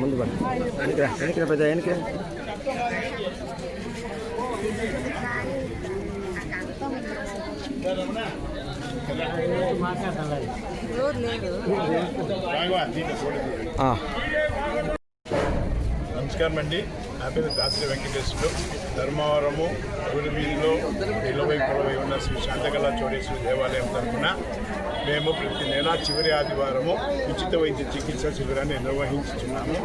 ముందు వెనక వెనక పెద్ద వెనక రమణ నమస్కారం అండి. నా పేరు దాసరి వెంకటేశ్వరుడు ధర్మవరము గురువీధిలో ఇరవై ఉన్న శ్రీ శాంతకళ చోడేశ్వరి దేవాలయం తరఫున మేము ప్రతి నెల చివరి ఆదివారము ఉచిత వైద్య చికిత్స శిబిరాన్ని నిర్వహించుతున్నాము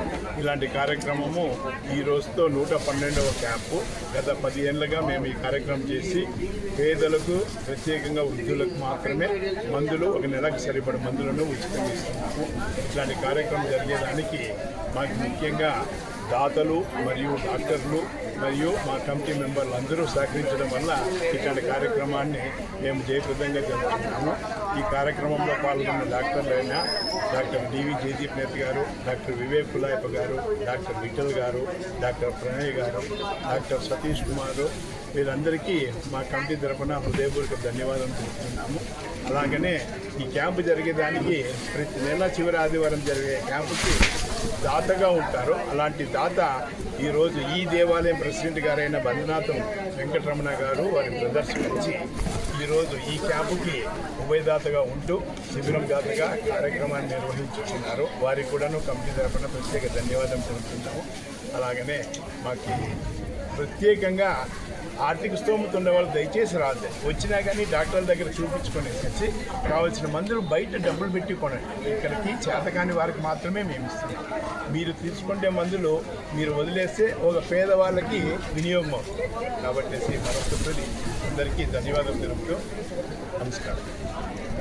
ఇలాంటి కార్యక్రమము ఈ రోజుతో నూట పన్నెండవ క్యాంపు. గత పది ఏళ్ళగా మేము ఈ కార్యక్రమం చేసి పేదలకు ప్రత్యేకంగా వృద్ధులకు మాత్రమే మందులు ఒక నెలకు సరిపడ మందులను ఉచితంగా ఇస్తున్నాము. ఇలాంటి కార్యక్రమం జరిగేదానికి మాకు ముఖ్యంగా దాతలు మరియు డాక్టర్లు మరియు మా కమిటీ మెంబర్లు అందరూ సహకరించడం వల్ల ఇట్లాంటి కార్యక్రమాన్ని మేము జయప్రదంగా జరుపుకుంటున్నాము. ఈ కార్యక్రమంలో పాల్గొన్న డాక్టర్లైన డాక్టర్ డివి జయదీప్ నేత గారు డాక్టర్ వివేక్ కులాయప్ప గారు డాక్టర్ విఠల్ గారు డాక్టర్ ప్రణయ్ గారు డాక్టర్ సతీష్ కుమార్ వీళ్ళందరికీ మా కమిటీ తరఫున హృదయపూర్వక ధన్యవాదాలు తెలుపుతున్నాము. అలాగనే ఈ క్యాంపు జరిగేదానికి ప్రతి నెల చివరి ఆదివారం జరిగే క్యాంపుకి దాతగా ఉంటారు. అలాంటి దాత ఈరోజు ఈ దేవాలయం ప్రెసిడెంట్ గారైన బంధనాథం వెంకటరమణ గారు వారి బ్రదర్స్ ఈరోజు ఈ క్యాంపుకి ఉభయదాతగా ఉంటూ శిబిరం దాతగా కార్యక్రమాన్ని నిర్వహించుకున్నారు. వారికి కూడాను కమిటీ తరఫున ప్రత్యేక ధన్యవాదం తెలుపుతున్నాము. అలాగనే మాకు ప్రత్యేకంగా ఆర్థిక స్తోమత ఉన్న వాళ్ళు దయచేసి రాదు వచ్చినా కానీ డాక్టర్ల దగ్గర చూపించుకొని వచ్చి కావాల్సిన మందులు బయట డబ్బులు పెట్టి కొనండి. ఇక్కడికి చేతకాని వారికి మాత్రమే మేము ఇస్తున్నాం మీరు తీసుకుంటే మందులు మీరు వదిలేస్తే ఒక పేదవాళ్ళకి వినియోగం అవుతుంది. కాబట్టి మరొకసారి అందరికీ ధన్యవాదాలు తెలుపుతూ నమస్కారం.